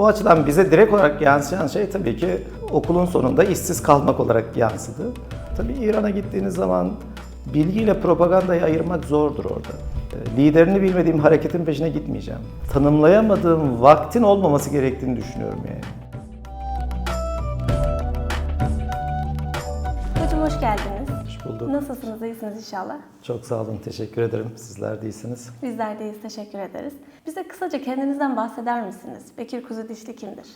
O açıdan bize direkt olarak yansıyan şey tabii ki okulun sonunda işsiz kalmak olarak yansıdı. Tabii İran'a gittiğiniz zaman bilgiyle propagandayı ayırmak zordur orada. E, Liderini bilmediğim hareketin peşine gitmeyeceğim. Tanımlayamadığım vaktin olmaması gerektiğini düşünüyorum yani. Hocam hoş geldiniz. Bulduk. Nasılsınız? İyisiniz inşallah. Çok sağ olun, teşekkür ederim. Sizler de iyisiniz. Bizler de iyiyiz. Teşekkür ederiz. Bize kısaca kendinizden bahseder misiniz? Bekir Kuzu Dişli kimdir?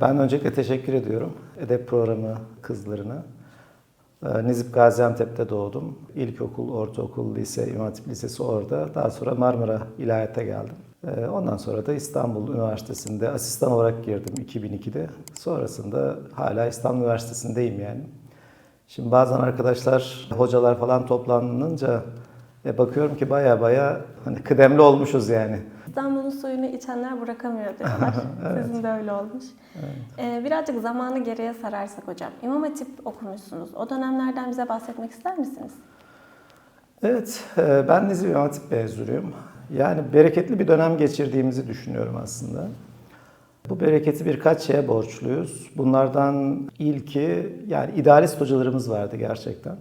Ben öncelikle teşekkür ediyorum Edep Programı kızlarına. Ee, Nizip Gaziantep'te doğdum. İlkokul, ortaokul, lise, İmam Hatip Lisesi orada. Daha sonra Marmara İlahiyat'a geldim. Ee, Ondan sonra da İstanbul Üniversitesi'nde asistan olarak girdim 2002'de. Sonrasında hala İstanbul Üniversitesi'ndeyim yani. Şimdi bazen arkadaşlar, hocalar falan toplanınca e, bakıyorum ki baya baya hani kıdemli olmuşuz yani. İstanbul'un suyunu içenler bırakamıyor diyorlar. Sizin de öyle olmuş. Ee, birazcık zamanı geriye sararsak hocam. İmam Hatip okumuşsunuz. O dönemlerden bize bahsetmek ister misiniz? Evet, e, ben Nizip İmam Hatip mezunuyum. Yani bereketli bir dönem geçirdiğimizi düşünüyorum aslında. Bu bereketi birkaç şeye borçluyuz. Bunlardan ilki, yani idealist hocalarımız vardı gerçekten.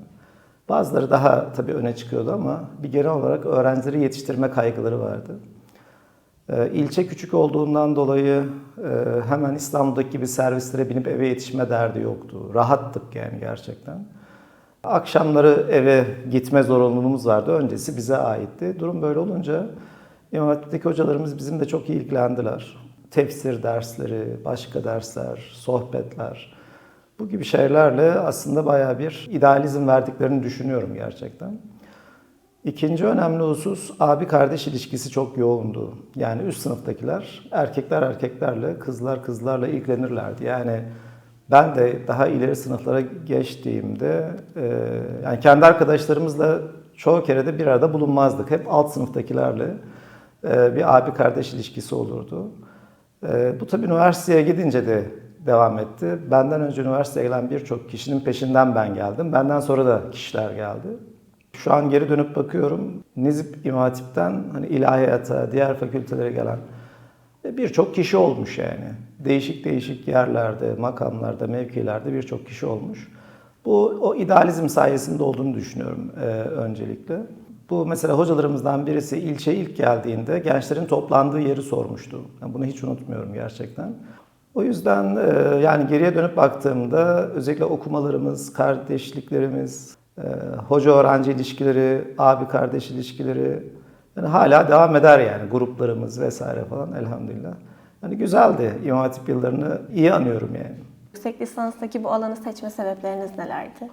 Bazıları daha tabii öne çıkıyordu ama bir genel olarak öğrencileri yetiştirme kaygıları vardı. E, İlçe küçük olduğundan dolayı e, hemen İstanbul'daki gibi servislere binip eve yetişme derdi yoktu. Rahattık yani gerçekten. Akşamları eve gitme zorunluluğumuz vardı. Öncesi bize aitti. Durum böyle olunca İmam Hatip'teki hocalarımız bizimle çok iyi ilgilendiler. Tefsir dersleri, başka dersler, sohbetler. Bu gibi şeylerle aslında bayağı bir idealizm verdiklerini düşünüyorum gerçekten. İkinci önemli husus abi kardeş ilişkisi çok yoğundu. Yani üst sınıftakiler erkekler erkeklerle, kızlar kızlarla ilgilenirlerdi. Yani ben de daha ileri sınıflara geçtiğimde e, yani kendi arkadaşlarımızla çoğu kere de bir arada bulunmazdık. Hep alt sınıftakilerle e, bir abi kardeş ilişkisi olurdu. E, bu tabii üniversiteye gidince de devam etti. Benden önce üniversiteye gelen birçok kişinin peşinden ben geldim. Benden sonra da kişiler geldi. Şu an geri dönüp bakıyorum. Nizip İmam hani ilahiyata, diğer fakültelere gelen birçok kişi olmuş yani. Değişik değişik yerlerde, makamlarda, mevkilerde birçok kişi olmuş. Bu o idealizm sayesinde olduğunu düşünüyorum e, öncelikle. Bu mesela hocalarımızdan birisi ilçeye ilk geldiğinde gençlerin toplandığı yeri sormuştu. Yani bunu hiç unutmuyorum gerçekten. O yüzden e, yani geriye dönüp baktığımda özellikle okumalarımız, kardeşliklerimiz, e, hoca-öğrenci ilişkileri, abi-kardeş ilişkileri yani hala devam eder yani gruplarımız vesaire falan elhamdülillah. Yani güzeldi İmam Hatip yıllarını iyi anıyorum yani. Yüksek lisanstaki bu alanı seçme sebepleriniz nelerdi?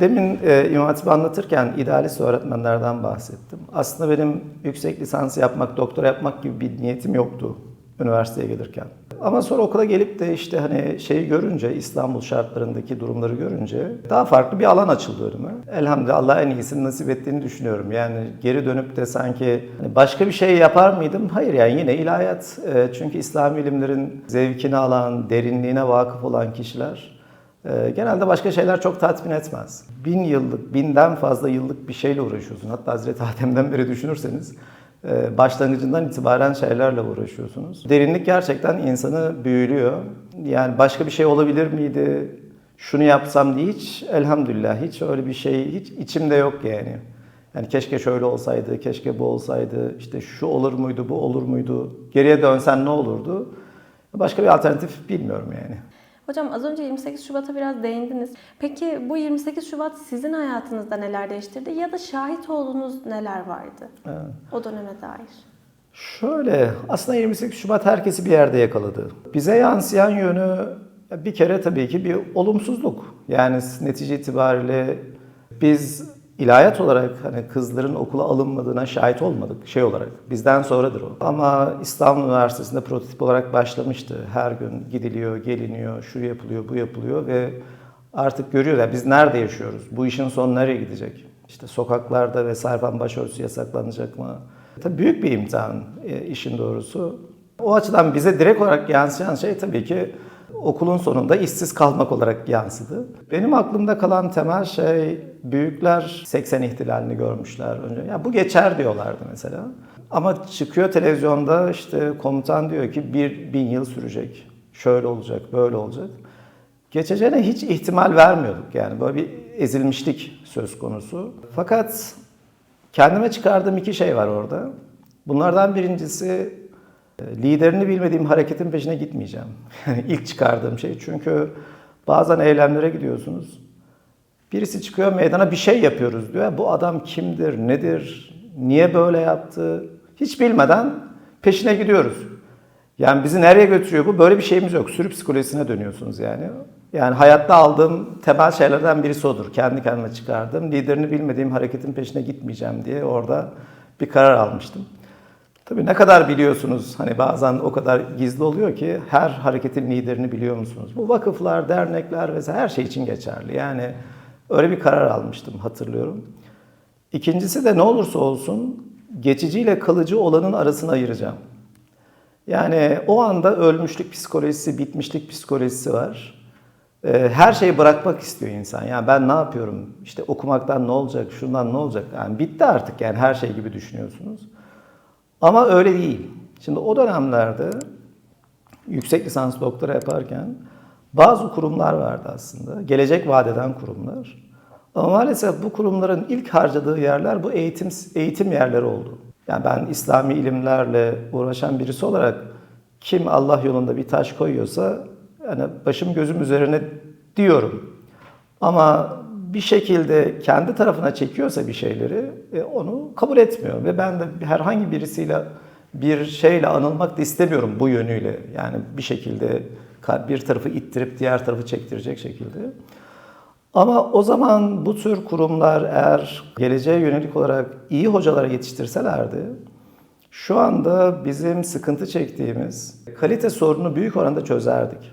Demin e, İmam Hatip'i anlatırken idealist öğretmenlerden bahsettim. Aslında benim yüksek lisans yapmak, doktora yapmak gibi bir niyetim yoktu üniversiteye gelirken. Ama sonra okula gelip de işte hani şeyi görünce, İstanbul şartlarındaki durumları görünce daha farklı bir alan açıldı önüme. Elhamdülillah Allah en iyisini nasip ettiğini düşünüyorum. Yani geri dönüp de sanki hani başka bir şey yapar mıydım? Hayır yani yine ilahiyat. E, Çünkü İslam ilimlerin zevkini alan, derinliğine vakıf olan kişiler genelde başka şeyler çok tatmin etmez. Bin yıllık, binden fazla yıllık bir şeyle uğraşıyorsun. Hatta Hazreti Adem'den beri düşünürseniz e, başlangıcından itibaren şeylerle uğraşıyorsunuz. Derinlik gerçekten insanı büyülüyor. Yani başka bir şey olabilir miydi? Şunu yapsam diye hiç elhamdülillah hiç öyle bir şey hiç içimde yok yani. Yani keşke şöyle olsaydı, keşke bu olsaydı, işte şu olur muydu, bu olur muydu, geriye dönsen ne olurdu? Başka bir alternatif bilmiyorum yani. Hocam az önce 28 Şubat'a biraz değindiniz. Peki bu 28 Şubat sizin hayatınızda neler değiştirdi ya da şahit olduğunuz neler vardı Evet. o döneme dair? Şöyle, aslında 28 Şubat herkesi bir yerde yakaladı. Bize yansıyan yönü bir kere tabii ki bir olumsuzluk. Yani netice itibariyle biz ilahiyat olarak hani kızların okula alınmadığına şahit olmadık şey olarak. Bizden sonradır o. Ama İstanbul Üniversitesi'nde prototip olarak başlamıştı. Her gün gidiliyor, geliniyor, şu yapılıyor, bu yapılıyor ve artık görüyorlar biz nerede yaşıyoruz? Bu işin sonu nereye gidecek? İşte sokaklarda vesaire falan başörtüsü yasaklanacak mı? Tabii büyük bir imtihan e, işin doğrusu. O açıdan bize direkt olarak yansıyan şey tabii ki okulun sonunda işsiz kalmak olarak yansıdı. Benim aklımda kalan temel şey büyükler 80 ihtilalini görmüşler önce. Ya bu geçer diyorlardı mesela. Ama çıkıyor televizyonda işte komutan diyor ki bir bin yıl sürecek. Şöyle olacak, böyle olacak. Geçeceğine hiç ihtimal vermiyorduk yani böyle bir ezilmişlik söz konusu. Fakat kendime çıkardığım iki şey var orada. Bunlardan birincisi liderini bilmediğim hareketin peşine gitmeyeceğim. Yani ilk çıkardığım şey çünkü bazen eylemlere gidiyorsunuz. Birisi çıkıyor meydana bir şey yapıyoruz diyor. Bu adam kimdir, nedir, niye böyle yaptı hiç bilmeden peşine gidiyoruz. Yani bizi nereye götürüyor bu? Böyle bir şeyimiz yok. Sürü psikolojisine dönüyorsunuz yani. Yani hayatta aldığım temel şeylerden birisi odur. Kendi kendime çıkardım. Liderini bilmediğim hareketin peşine gitmeyeceğim diye orada bir karar almıştım. Tabii ne kadar biliyorsunuz? Hani bazen o kadar gizli oluyor ki her hareketin liderini biliyor musunuz? Bu vakıflar, dernekler vesaire her şey için geçerli. Yani öyle bir karar almıştım hatırlıyorum. İkincisi de ne olursa olsun geçiciyle kalıcı olanın arasını ayıracağım. Yani o anda ölmüşlük psikolojisi, bitmişlik psikolojisi var. Ee, Her şeyi bırakmak istiyor insan. Yani ben ne yapıyorum? İşte okumaktan ne olacak? Şundan ne olacak? Yani bitti artık yani her şey gibi düşünüyorsunuz. Ama öyle değil. Şimdi o dönemlerde yüksek lisans doktora yaparken bazı kurumlar vardı aslında. Gelecek vadeden kurumlar. Ama maalesef bu kurumların ilk harcadığı yerler bu eğitim eğitim yerleri oldu. Yani ben İslami ilimlerle uğraşan birisi olarak kim Allah yolunda bir taş koyuyorsa yani başım gözüm üzerine diyorum. Ama bir şekilde kendi tarafına çekiyorsa bir şeyleri e, onu kabul etmiyor ve ben de herhangi birisiyle bir şeyle anılmak da istemiyorum bu yönüyle. Yani bir şekilde bir tarafı ittirip diğer tarafı çektirecek şekilde. Ama o zaman bu tür kurumlar eğer geleceğe yönelik olarak iyi hocalara yetiştirselerdi, şu anda bizim sıkıntı çektiğimiz kalite sorununu büyük oranda çözerdik.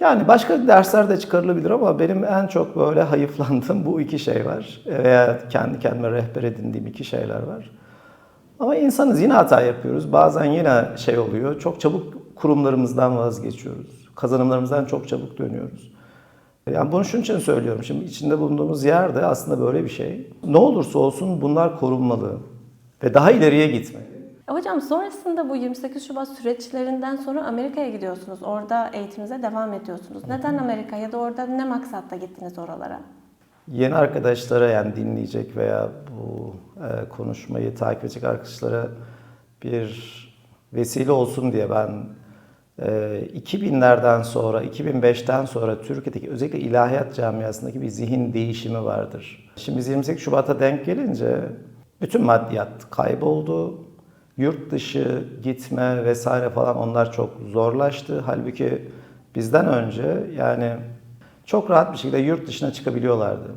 Yani başka dersler de çıkarılabilir ama benim en çok böyle hayıflandığım bu iki şey var. Veya kendi kendime rehber edindiğim iki şeyler var. Ama insanız yine hata yapıyoruz. Bazen yine şey oluyor. Çok çabuk kurumlarımızdan vazgeçiyoruz. Kazanımlarımızdan çok çabuk dönüyoruz. Yani bunu şunun için söylüyorum. Şimdi içinde bulunduğumuz yerde aslında böyle bir şey. Ne olursa olsun bunlar korunmalı ve daha ileriye gitmeli. E Hocam sonrasında bu 28 Şubat süreçlerinden sonra Amerika'ya gidiyorsunuz. Orada eğitiminize devam ediyorsunuz. Neden Amerika ya da orada ne maksatla gittiniz oralara? Yeni arkadaşlara yani dinleyecek veya bu e, konuşmayı takip edecek arkadaşlara bir vesile olsun diye ben e, 2000'lerden sonra, 2005'ten sonra Türkiye'deki özellikle ilahiyat camiasındaki bir zihin değişimi vardır. Şimdi biz 28 Şubat'a denk gelince bütün maddiyat kayboldu. Yurt dışı gitme vesaire falan onlar çok zorlaştı. Halbuki bizden önce yani çok rahat bir şekilde yurt dışına çıkabiliyorlardı.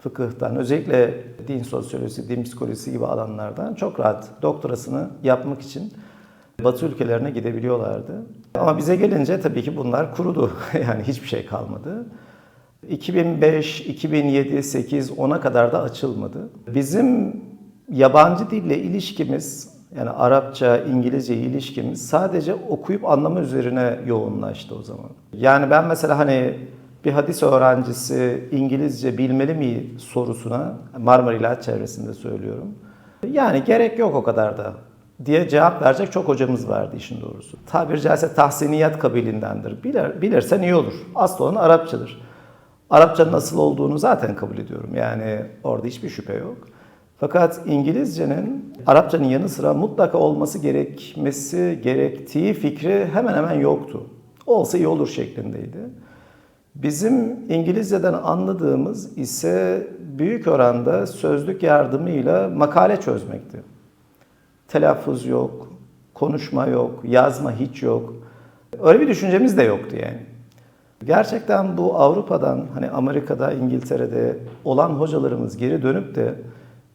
Fıkıhtan, özellikle din sosyolojisi, din psikolojisi gibi alanlardan çok rahat doktorasını yapmak için Batı ülkelerine gidebiliyorlardı. Ama bize gelince tabii ki bunlar kurudu. yani hiçbir şey kalmadı. 2005, 2007, 8, 10'a kadar da açılmadı. Bizim yabancı dille ilişkimiz yani Arapça, İngilizce ilişkimiz sadece okuyup anlama üzerine yoğunlaştı o zaman. Yani ben mesela hani bir hadis öğrencisi İngilizce bilmeli mi sorusuna Marmara İlahiyat çevresinde söylüyorum. Yani gerek yok o kadar da diye cevap verecek çok hocamız vardı işin doğrusu. Tabiri caizse tahsiniyat kabilindendir. Bilir, bilirsen iyi olur. Aslı olan Arapçadır. Arapçanın nasıl olduğunu zaten kabul ediyorum. Yani orada hiçbir şüphe yok. Fakat İngilizcenin Arapçanın yanı sıra mutlaka olması gerekmesi gerektiği fikri hemen hemen yoktu. Olsa iyi olur şeklindeydi. Bizim İngilizceden anladığımız ise büyük oranda sözlük yardımıyla makale çözmekti. Telaffuz yok, konuşma yok, yazma hiç yok. Öyle bir düşüncemiz de yoktu yani. Gerçekten bu Avrupa'dan hani Amerika'da, İngiltere'de olan hocalarımız geri dönüp de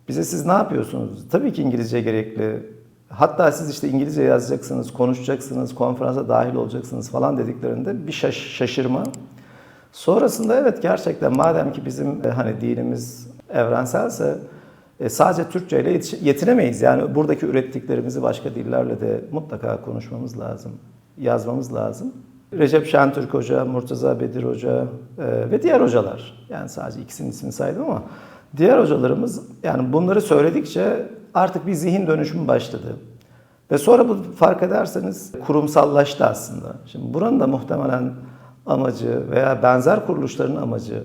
bize siz ne yapıyorsunuz? Tabii ki İngilizce gerekli. Hatta siz işte İngilizce yazacaksınız, konuşacaksınız, konferansa dahil olacaksınız falan dediklerinde bir şaş şaşırma. Sonrasında evet gerçekten madem ki bizim e, hani dinimiz evrenselse e, sadece Türkçe ile yetinemeyiz. Yani buradaki ürettiklerimizi başka dillerle de mutlaka konuşmamız lazım, yazmamız lazım. Recep Şentürk Hoca, Murtaza Bedir Hoca e, ve diğer hocalar. Yani sadece ikisinin ismini saydım ama diğer hocalarımız yani bunları söyledikçe artık bir zihin dönüşümü başladı. Ve sonra bu fark ederseniz kurumsallaştı aslında. Şimdi buranın da muhtemelen amacı veya benzer kuruluşların amacı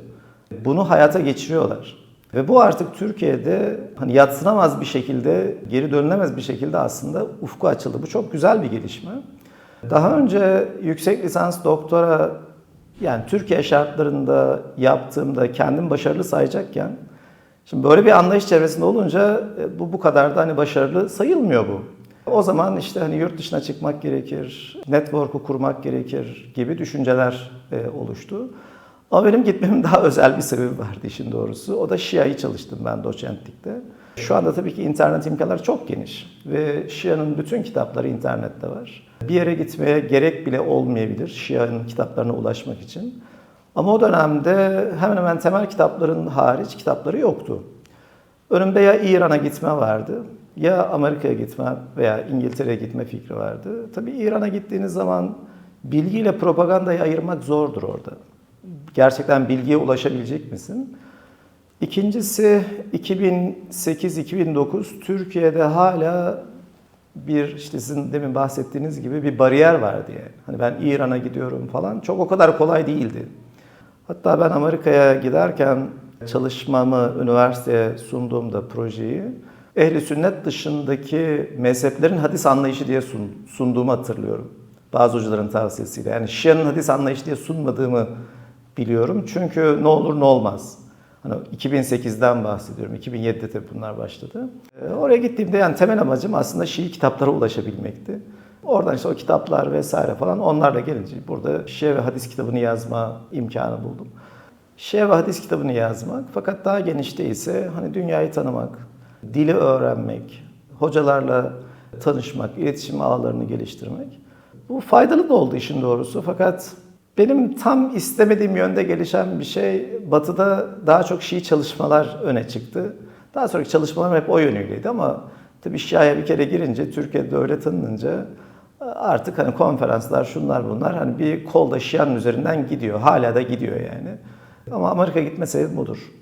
bunu hayata geçiriyorlar. Ve bu artık Türkiye'de hani yatsınamaz bir şekilde, geri dönülemez bir şekilde aslında ufku açıldı. Bu çok güzel bir gelişme. Daha önce yüksek lisans doktora yani Türkiye şartlarında yaptığımda kendim başarılı sayacakken şimdi böyle bir anlayış çevresinde olunca e, bu bu kadar da hani başarılı sayılmıyor bu. O zaman işte hani yurt dışına çıkmak gerekir, network'u kurmak gerekir gibi düşünceler e, oluştu. Ama benim gitmemin daha özel bir sebebi vardı işin doğrusu. O da Şia'yı çalıştım ben doçentlikte. Şu anda tabii ki internet imkanları çok geniş ve Şia'nın bütün kitapları internette var. Bir yere gitmeye gerek bile olmayabilir Şia'nın kitaplarına ulaşmak için. Ama o dönemde hemen hemen temel kitapların hariç kitapları yoktu. Önümde ya İran'a gitme vardı ya Amerika'ya gitme veya İngiltere'ye gitme fikri vardı. Tabii İran'a gittiğiniz zaman bilgiyle propagandayı ayırmak zordur orada. Gerçekten bilgiye ulaşabilecek misin? İkincisi 2008-2009 Türkiye'de hala bir işte sizin demin bahsettiğiniz gibi bir bariyer vardı yani. Hani ben İran'a gidiyorum falan çok o kadar kolay değildi. Hatta ben Amerika'ya giderken çalışmamı üniversiteye sunduğumda projeyi ehli sünnet dışındaki mezheplerin hadis anlayışı diye sun, sunduğumu hatırlıyorum. Bazı hocaların tavsiyesiyle. Yani Şia'nın hadis anlayışı diye sunmadığımı biliyorum. Çünkü ne olur ne olmaz. Hani 2008'den bahsediyorum. 2007'de tabii bunlar başladı. Ee, Oraya gittiğimde yani temel amacım aslında Şii kitaplara ulaşabilmekti. Oradan işte o kitaplar vesaire falan onlarla gelince burada Şia ve hadis kitabını yazma imkanı buldum. Şia ve hadis kitabını yazmak fakat daha genişte ise hani dünyayı tanımak, dili öğrenmek, hocalarla tanışmak, iletişim ağlarını geliştirmek. Bu faydalı da oldu işin doğrusu fakat benim tam istemediğim yönde gelişen bir şey Batı'da daha çok Şii çalışmalar öne çıktı. Daha sonraki çalışmalarım hep o yönüyleydi ama tabii Şia'ya bir kere girince, Türkiye'de öyle tanınınca artık hani konferanslar şunlar bunlar hani bir kolda Şia'nın üzerinden gidiyor. Hala da gidiyor yani. Ama Amerika gitme sebebim budur.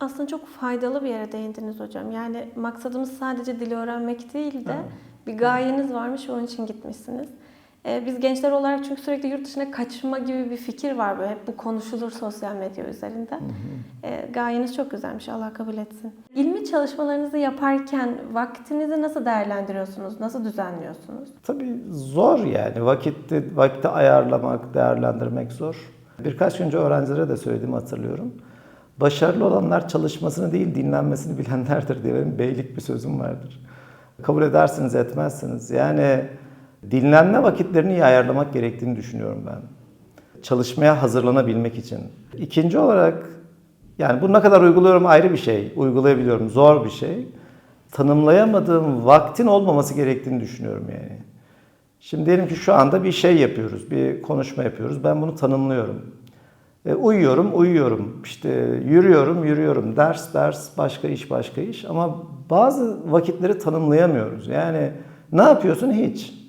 Aslında çok faydalı bir yere değindiniz hocam. Yani maksadımız sadece dili öğrenmek değil de bir gayeniz varmış onun için gitmişsiniz. Ee, biz gençler olarak çünkü sürekli yurt dışına kaçma gibi bir fikir var böyle. Hep bu konuşulur sosyal medya üzerinde. Ee, gayeniz çok güzelmiş. Allah kabul etsin. İlmi çalışmalarınızı yaparken vaktinizi nasıl değerlendiriyorsunuz? Nasıl düzenliyorsunuz? Tabii zor yani. Vakitte, vakti ayarlamak, değerlendirmek zor. Birkaç gün önce öğrencilere de söylediğimi hatırlıyorum. Başarılı olanlar çalışmasını değil dinlenmesini bilenlerdir diye benim beylik bir sözüm vardır. Kabul edersiniz etmezsiniz. Yani dinlenme vakitlerini iyi ayarlamak gerektiğini düşünüyorum ben. Çalışmaya hazırlanabilmek için. İkinci olarak yani bunu ne kadar uyguluyorum ayrı bir şey. Uygulayabiliyorum zor bir şey. Tanımlayamadığım vaktin olmaması gerektiğini düşünüyorum yani. Şimdi diyelim ki şu anda bir şey yapıyoruz, bir konuşma yapıyoruz. Ben bunu tanımlıyorum. E, uyuyorum, uyuyorum. İşte yürüyorum, yürüyorum. Ders, ders, başka iş, başka iş. Ama bazı vakitleri tanımlayamıyoruz. Yani ne yapıyorsun? Hiç.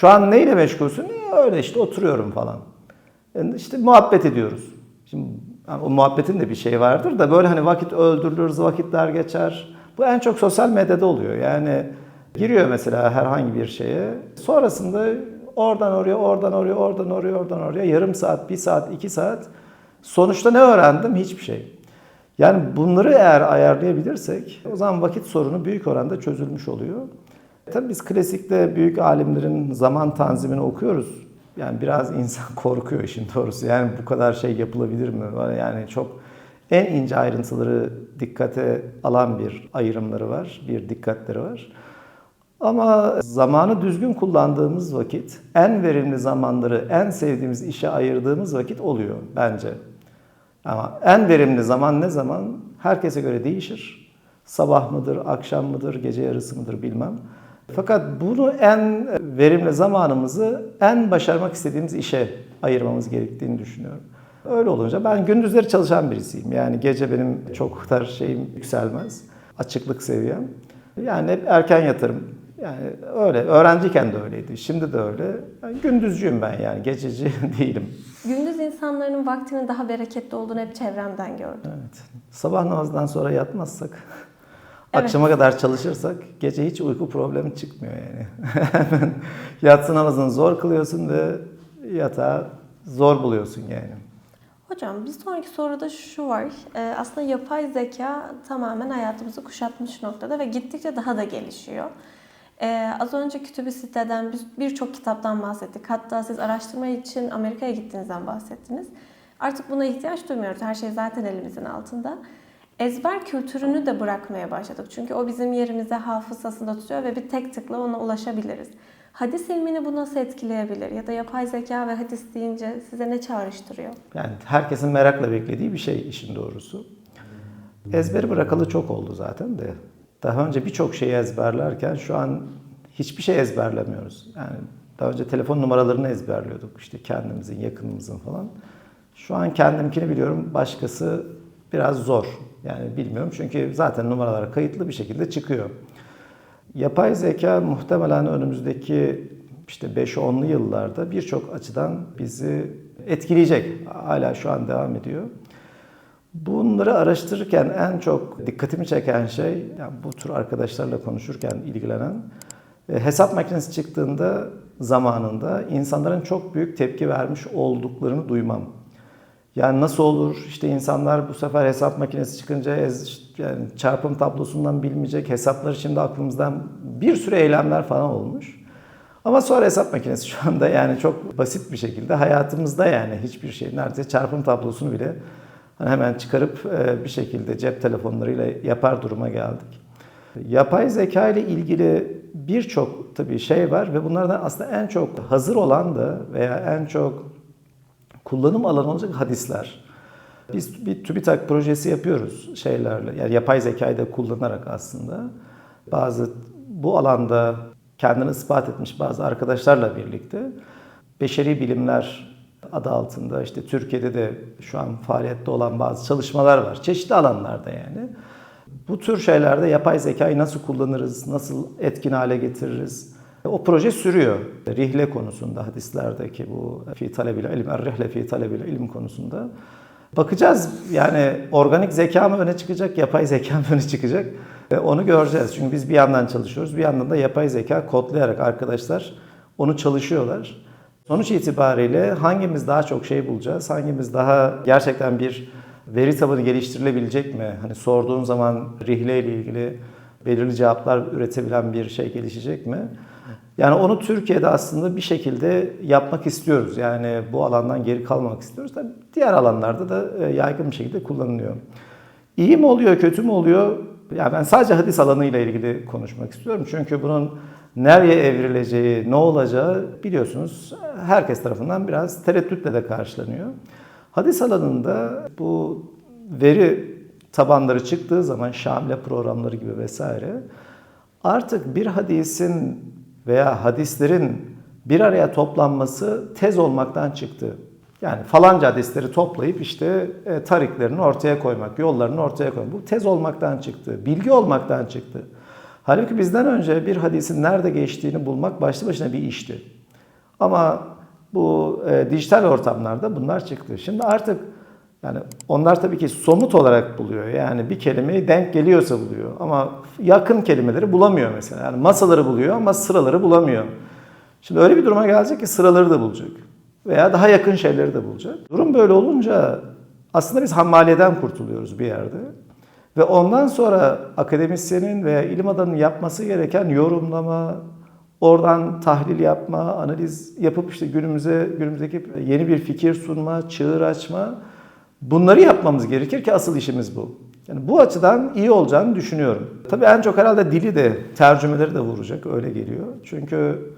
Şu an neyle meşgulsün? E, öyle işte oturuyorum falan. E, işte muhabbet ediyoruz. Şimdi yani o muhabbetin de bir şey vardır da böyle hani vakit öldürülürüz, vakitler geçer. Bu en çok sosyal medyada oluyor. Yani giriyor mesela herhangi bir şeye. Sonrasında oradan oraya, oradan oraya, oradan oraya, oradan oraya yarım saat, bir saat, iki saat. Sonuçta ne öğrendim? Hiçbir şey. Yani bunları eğer ayarlayabilirsek o zaman vakit sorunu büyük oranda çözülmüş oluyor. Tabii biz klasikte büyük alimlerin zaman tanzimini okuyoruz. Yani biraz insan korkuyor işin doğrusu. Yani bu kadar şey yapılabilir mi? Yani çok en ince ayrıntıları dikkate alan bir ayrımları var, bir dikkatleri var. Ama zamanı düzgün kullandığımız vakit, en verimli zamanları en sevdiğimiz işe ayırdığımız vakit oluyor bence. Ama en verimli zaman ne zaman? Herkese göre değişir. Sabah mıdır, akşam mıdır, gece yarısı mıdır bilmem. Fakat bunu en verimli zamanımızı en başarmak istediğimiz işe ayırmamız gerektiğini düşünüyorum. Öyle olunca ben gündüzleri çalışan birisiyim. Yani gece benim çok kadar şeyim yükselmez. Açıklık seviyem. Yani hep erken yatarım. Yani öyle. Öğrenciyken de öyleydi. Şimdi de öyle. Yani gündüzcüyüm ben yani. Gececi değilim. Gündüz insanların vaktinin daha bereketli olduğunu hep çevremden gördüm. Evet. Sabah namazından sonra yatmazsak Evet. Akşama kadar çalışırsak gece hiç uyku problemi çıkmıyor yani. Hemen yatsı namazını zor kılıyorsun ve yatağı zor buluyorsun yani. Hocam bir sonraki soruda şu var. Ee, aslında yapay zeka tamamen hayatımızı kuşatmış noktada ve gittikçe daha da gelişiyor. Ee, az önce kütübü siteden birçok kitaptan bahsettik. Hatta siz araştırma için Amerika'ya gittiğinizden bahsettiniz. Artık buna ihtiyaç duymuyoruz. Her şey zaten elimizin altında. Ezber kültürünü de bırakmaya başladık. Çünkü o bizim yerimize hafızasında tutuyor ve bir tek tıkla ona ulaşabiliriz. Hadis ilmini bu nasıl etkileyebilir? Ya da yapay zeka ve hadis deyince size ne çağrıştırıyor? Yani herkesin merakla beklediği bir şey işin doğrusu. Ezberi bırakalı çok oldu zaten de. Daha önce birçok şeyi ezberlerken şu an hiçbir şey ezberlemiyoruz. Yani daha önce telefon numaralarını ezberliyorduk. işte kendimizin, yakınımızın falan. Şu an kendimkini biliyorum. Başkası biraz zor. Yani bilmiyorum çünkü zaten numaralar kayıtlı bir şekilde çıkıyor. Yapay zeka muhtemelen önümüzdeki işte 5-10'lu yıllarda birçok açıdan bizi etkileyecek. Hala şu an devam ediyor. Bunları araştırırken en çok dikkatimi çeken şey, yani bu tür arkadaşlarla konuşurken ilgilenen, e, hesap makinesi çıktığında zamanında insanların çok büyük tepki vermiş olduklarını duymam. Yani nasıl olur? İşte insanlar bu sefer hesap makinesi çıkınca ez, yani çarpım tablosundan bilmeyecek hesapları şimdi aklımızdan bir sürü eylemler falan olmuş. Ama sonra hesap makinesi şu anda yani çok basit bir şekilde hayatımızda yani hiçbir şey neredeyse çarpım tablosunu bile hemen çıkarıp e, bir şekilde cep telefonlarıyla yapar duruma geldik. Yapay zeka ile ilgili birçok tabii şey var ve bunlardan aslında en çok hazır olan da veya en çok kullanım alanı olacak hadisler. Biz bir TÜBİTAK projesi yapıyoruz şeylerle. Yani yapay zekayı da kullanarak aslında. Bazı bu alanda kendini ispat etmiş bazı arkadaşlarla birlikte beşeri bilimler adı altında işte Türkiye'de de şu an faaliyette olan bazı çalışmalar var. Çeşitli alanlarda yani. Bu tür şeylerde yapay zekayı nasıl kullanırız, nasıl etkin hale getiririz? O proje sürüyor. Rihle konusunda, hadislerdeki bu fi talebil ilim, rihle fi talebil ilim konusunda. Bakacağız yani organik zeka mı öne çıkacak, yapay zeka mı öne çıkacak? E, Onu göreceğiz. Çünkü biz bir yandan çalışıyoruz, bir yandan da yapay zeka kodlayarak arkadaşlar onu çalışıyorlar. Sonuç itibariyle hangimiz daha çok şey bulacağız, hangimiz daha gerçekten bir veri tabanı geliştirilebilecek mi? Hani sorduğun zaman rihle ile ilgili belirli cevaplar üretebilen bir şey gelişecek mi? Yani onu Türkiye'de aslında bir şekilde yapmak istiyoruz. Yani bu alandan geri kalmamak istiyoruz. Tabii diğer alanlarda da e, yaygın bir şekilde kullanılıyor. İyi mi oluyor, kötü mü oluyor? Yani ben sadece hadis alanıyla ilgili konuşmak istiyorum. Çünkü bunun nereye evrileceği, ne olacağı biliyorsunuz herkes tarafından biraz tereddütle de karşılanıyor. Hadis alanında bu veri tabanları çıktığı zaman Şamile programları gibi vesaire artık bir hadisin veya hadislerin bir araya toplanması tez olmaktan çıktı. Yani falanca hadisleri toplayıp işte e, tariklerini ortaya koymak, yollarını ortaya koymak. Bu tez olmaktan çıktı, bilgi olmaktan çıktı. Halbuki bizden önce bir hadisin nerede geçtiğini bulmak başlı başına bir işti. Ama bu e, dijital ortamlarda bunlar çıktı. Şimdi artık yani onlar tabii ki somut olarak buluyor. Yani bir kelimeyi denk geliyorsa buluyor. Ama yakın kelimeleri bulamıyor mesela. Yani masaları buluyor ama sıraları bulamıyor. Şimdi öyle bir duruma gelecek ki sıraları da bulacak. Veya daha yakın şeyleri de bulacak. Durum böyle olunca aslında biz hammaliyeden kurtuluyoruz bir yerde. Ve ondan sonra akademisyenin veya ilim adamının yapması gereken yorumlama, oradan tahlil yapma, analiz yapıp işte günümüze günümüzdeki yeni bir fikir sunma, çığır açma bunları yapmamız gerekir ki asıl işimiz bu. Yani bu açıdan iyi olacağını düşünüyorum. Tabii en çok herhalde dili de tercümeleri de vuracak öyle geliyor. Çünkü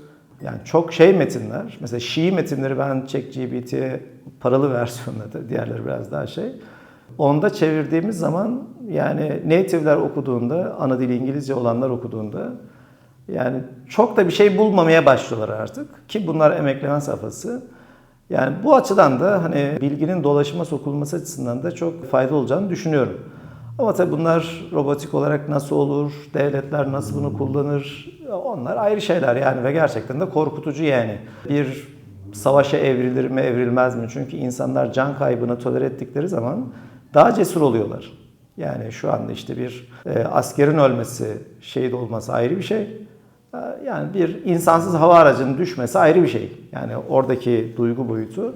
yani çok şey metinler, mesela Şii metinleri ben ChatGPT'ye paralı versiyonunda da diğerleri biraz daha şey. Onda çevirdiğimiz zaman yani native'ler okuduğunda, ana dili İngilizce olanlar okuduğunda yani çok da bir şey bulmamaya başlıyorlar artık ki bunlar emekleme safhası. Yani bu açıdan da hani bilginin dolaşıma sokulması açısından da çok fayda olacağını düşünüyorum. Ama tabii bunlar robotik olarak nasıl olur, devletler nasıl bunu kullanır, onlar ayrı şeyler yani ve gerçekten de korkutucu yani. Bir savaşa evrilir mi, evrilmez mi? Çünkü insanlar can kaybını tolere ettikleri zaman daha cesur oluyorlar. Yani şu anda işte bir e, askerin ölmesi, şehit olması ayrı bir şey. E, Yani bir insansız hava aracının düşmesi ayrı bir şey. Yani oradaki duygu boyutu.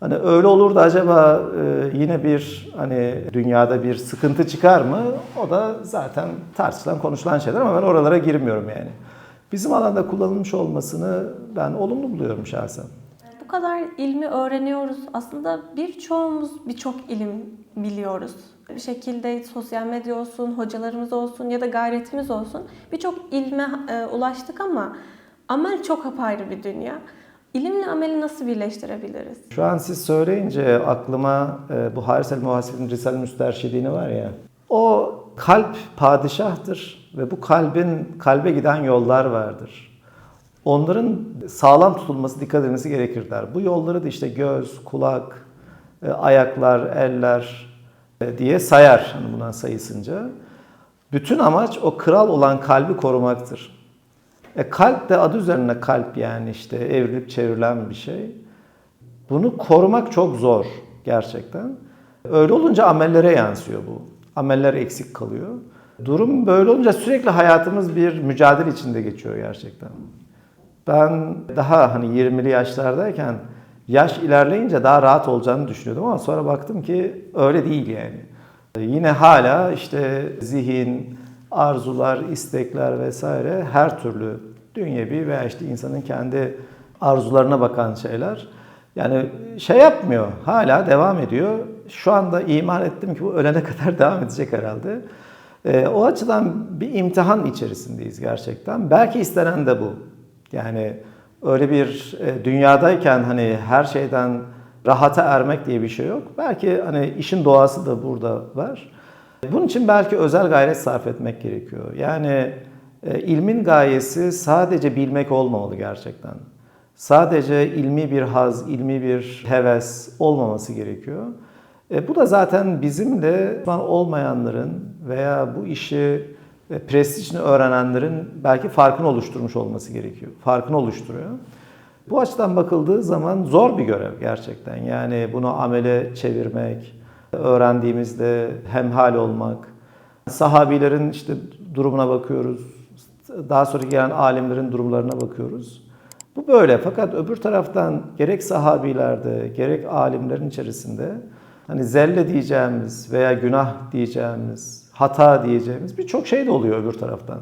Hani öyle olur da acaba e, yine bir hani dünyada bir sıkıntı çıkar mı? O da zaten tartışılan, konuşulan şeyler ama ben oralara girmiyorum yani. Bizim alanda kullanılmış olmasını ben olumlu buluyorum şahsen. Bu kadar ilmi öğreniyoruz. Aslında birçoğumuz birçok ilim biliyoruz. Bir şekilde sosyal medya olsun, hocalarımız olsun ya da gayretimiz olsun birçok ilme e, ulaştık ama amel çok apayrı bir dünya. İlimle ameli nasıl birleştirebiliriz? Şu an siz söyleyince aklıma e, bu Haris el Muhasib'in Risale-i Müsterşidini var ya. O kalp padişahtır ve bu kalbin kalbe giden yollar vardır. Onların sağlam tutulması, dikkat edilmesi gerekir der. Bu yolları da işte göz, kulak, e, ayaklar, eller diye sayar hani buna sayısınca. Bütün amaç o kral olan kalbi korumaktır. E kalp de adı üzerine kalp yani işte evrilip çevrilen bir şey. Bunu korumak çok zor gerçekten. Öyle olunca amellere yansıyor bu. Ameller eksik kalıyor. Durum böyle olunca sürekli hayatımız bir mücadele içinde geçiyor gerçekten. Ben daha hani 20'li yaşlardayken yaş ilerleyince daha rahat olacağını düşünüyordum ama sonra baktım ki öyle değil yani. Yine hala işte zihin, arzular, istekler vesaire her türlü dünyevi veya işte insanın kendi arzularına bakan şeyler. Yani şey yapmıyor, hala devam ediyor. Şu anda iman ettim ki bu ölene kadar devam edecek herhalde. Ee, o açıdan bir imtihan içerisindeyiz gerçekten. Belki istenen de bu. Yani öyle bir e, dünyadayken hani her şeyden rahata ermek diye bir şey yok. Belki hani işin doğası da burada var. Bunun için belki özel gayret sarf etmek gerekiyor. Yani e, ilmin gayesi sadece bilmek olmamalı gerçekten. Sadece ilmi bir haz, ilmi bir heves olmaması gerekiyor. E, bu da zaten bizimle Müslüman olmayanların veya bu işi e, prestijini öğrenenlerin belki farkını oluşturmuş olması gerekiyor. Farkını oluşturuyor. Bu açıdan bakıldığı zaman zor bir görev gerçekten. Yani bunu amele çevirmek, öğrendiğimizde hemhal olmak. Sahabilerin işte durumuna bakıyoruz. Daha sonra gelen alimlerin durumlarına bakıyoruz. Bu böyle fakat öbür taraftan gerek sahabilerde gerek alimlerin içerisinde hani zelle diyeceğimiz veya günah diyeceğimiz, hata diyeceğimiz birçok şey de oluyor öbür taraftan.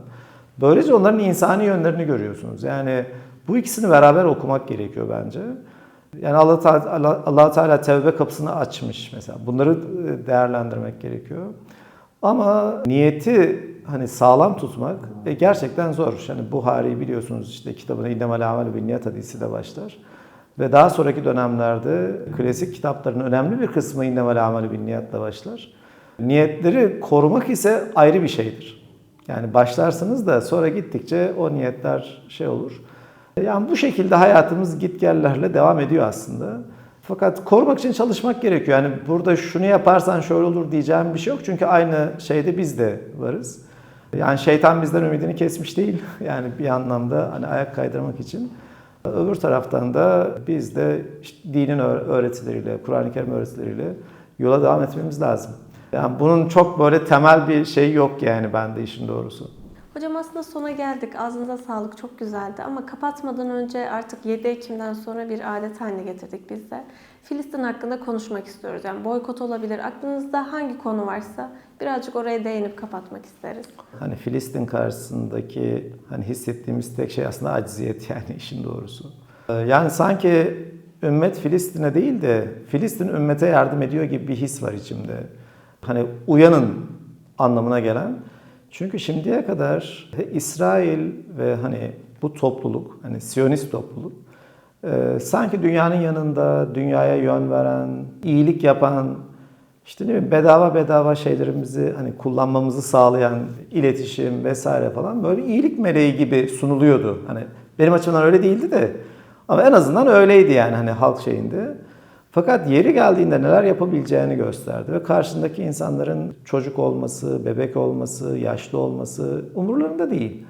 Böylece onların insani yönlerini görüyorsunuz. Yani bu ikisini beraber okumak gerekiyor bence. Yani Allah Teala, Allah Teala tevbe kapısını açmış mesela. Bunları e, değerlendirmek gerekiyor. Ama niyeti hani sağlam tutmak e, gerçekten zor. Yani Buhari biliyorsunuz işte kitabına İnnemel Amel bin Niyet hadisi de başlar. Ve daha sonraki dönemlerde klasik kitapların önemli bir kısmı İnnemel Amel bin Niyet'le başlar. Niyetleri korumak ise ayrı bir şeydir. Yani başlarsınız da sonra gittikçe o niyetler şey olur. Yani bu şekilde hayatımız gitgellerle devam ediyor aslında. Fakat korumak için çalışmak gerekiyor. Yani burada şunu yaparsan şöyle olur diyeceğim bir şey yok. Çünkü aynı şeyde biz de varız. Yani şeytan bizden ümidini kesmiş değil. Yani bir anlamda hani ayak kaydırmak için. Öbür taraftan da biz de işte dinin öğretileriyle, Kur'an-ı Kerim öğretileriyle yola devam etmemiz lazım. Yani bunun çok böyle temel bir şey yok yani bende işin doğrusu. Hocam aslında sona geldik. Ağzınıza sağlık. Çok güzeldi. Ama kapatmadan önce artık 7 Ekim'den sonra bir adet haline getirdik biz de. Filistin hakkında konuşmak istiyoruz. Yani boykot olabilir. Aklınızda hangi konu varsa birazcık oraya değinip kapatmak isteriz. Hani Filistin karşısındaki hani hissettiğimiz tek şey aslında acziyet yani işin doğrusu. Yani sanki ümmet Filistin'e değil de Filistin ümmete yardım ediyor gibi bir his var içimde. Hani uyanın anlamına gelen. Çünkü şimdiye kadar İsrail ve hani bu topluluk, hani Siyonist topluluk e, sanki dünyanın yanında, dünyaya yön veren, iyilik yapan, işte ne bileyim bedava bedava şeylerimizi hani kullanmamızı sağlayan iletişim vesaire falan böyle iyilik meleği gibi sunuluyordu. Hani benim açımdan öyle değildi de ama en azından öyleydi yani hani halk şeyinde. Fakat yeri geldiğinde neler yapabileceğini gösterdi ve karşındaki insanların çocuk olması, bebek olması, yaşlı olması umurlarında değil.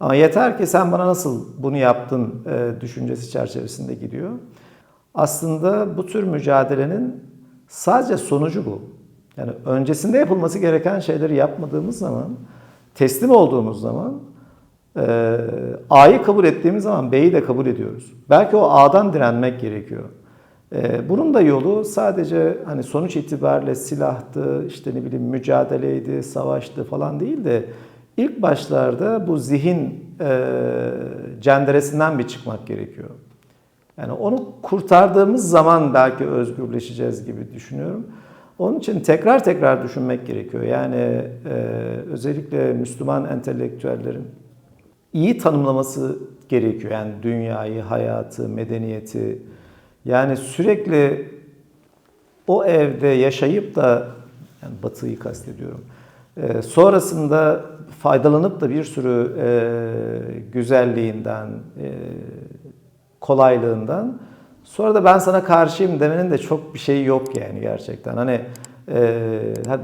Ama yeter ki sen bana nasıl bunu yaptın e, düşüncesi çerçevesinde gidiyor. Aslında bu tür mücadelenin sadece sonucu bu. Yani öncesinde yapılması gereken şeyleri yapmadığımız zaman, teslim olduğumuz zaman e, A'yı kabul ettiğimiz zaman B'yi de kabul ediyoruz. Belki o A'dan direnmek gerekiyor. E, bunun da yolu sadece hani sonuç itibariyle silahtı, işte ne bileyim mücadeleydi, savaştı falan değil de ilk başlarda bu zihin e, cenderesinden bir çıkmak gerekiyor. Yani onu kurtardığımız zaman belki özgürleşeceğiz gibi düşünüyorum. Onun için tekrar tekrar düşünmek gerekiyor. Yani e, özellikle Müslüman entelektüellerin iyi tanımlaması gerekiyor. Yani dünyayı, hayatı, medeniyeti. Yani sürekli o evde yaşayıp da yani Batı'yı kastediyorum. E, sonrasında faydalanıp da bir sürü e, güzelliğinden, e, kolaylığından sonra da ben sana karşıyım demenin de çok bir şeyi yok yani gerçekten. Hani e,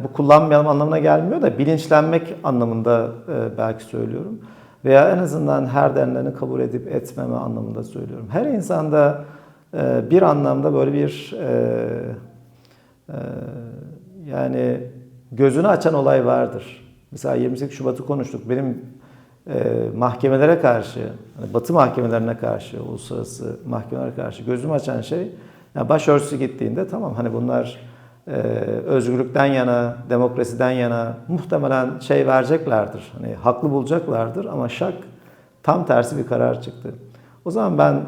bu kullanmayalım anlamına gelmiyor da bilinçlenmek anlamında e, belki söylüyorum. Veya en azından her denlerini kabul edip etmeme anlamında söylüyorum. Her insanda bir anlamda böyle bir e, e, yani gözünü açan olay vardır. Mesela 28 Şubat'ı konuştuk. Benim e, mahkemelere karşı, hani Batı mahkemelerine karşı, uluslararası mahkemelere karşı gözümü açan şey, yani başörtüsü gittiğinde tamam hani bunlar e, özgürlükten yana, demokrasiden yana muhtemelen şey vereceklerdir. Hani haklı bulacaklardır ama şak tam tersi bir karar çıktı. O zaman ben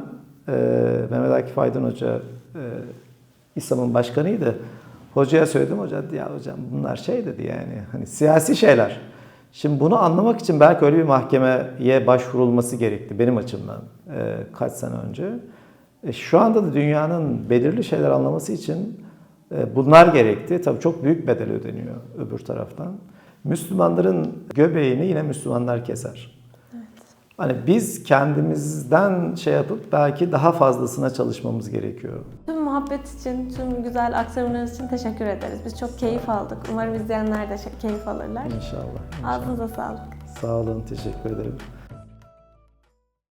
e, Mehmet Akif Aydın Hoca e, İSAM'ın başkanıydı. Hocaya söyledim hoca dedi, ya hocam bunlar şey dedi yani hani siyasi şeyler. Şimdi bunu anlamak için belki öyle bir mahkemeye başvurulması gerekti benim açımdan e, kaç sene önce. E, şu anda da dünyanın belirli şeyler anlaması için e, bunlar gerekti. Tabii çok büyük bedel ödeniyor öbür taraftan. Müslümanların göbeğini yine Müslümanlar keser. Hani biz kendimizden şey yapıp belki daha fazlasına çalışmamız gerekiyor. Tüm muhabbet için, tüm güzel aktarımlarınız için teşekkür ederiz. Biz çok keyif aldık. Umarım izleyenler de keyif alırlar. İnşallah. inşallah. Ağzınıza sağlık. Sağ olun, teşekkür ederim.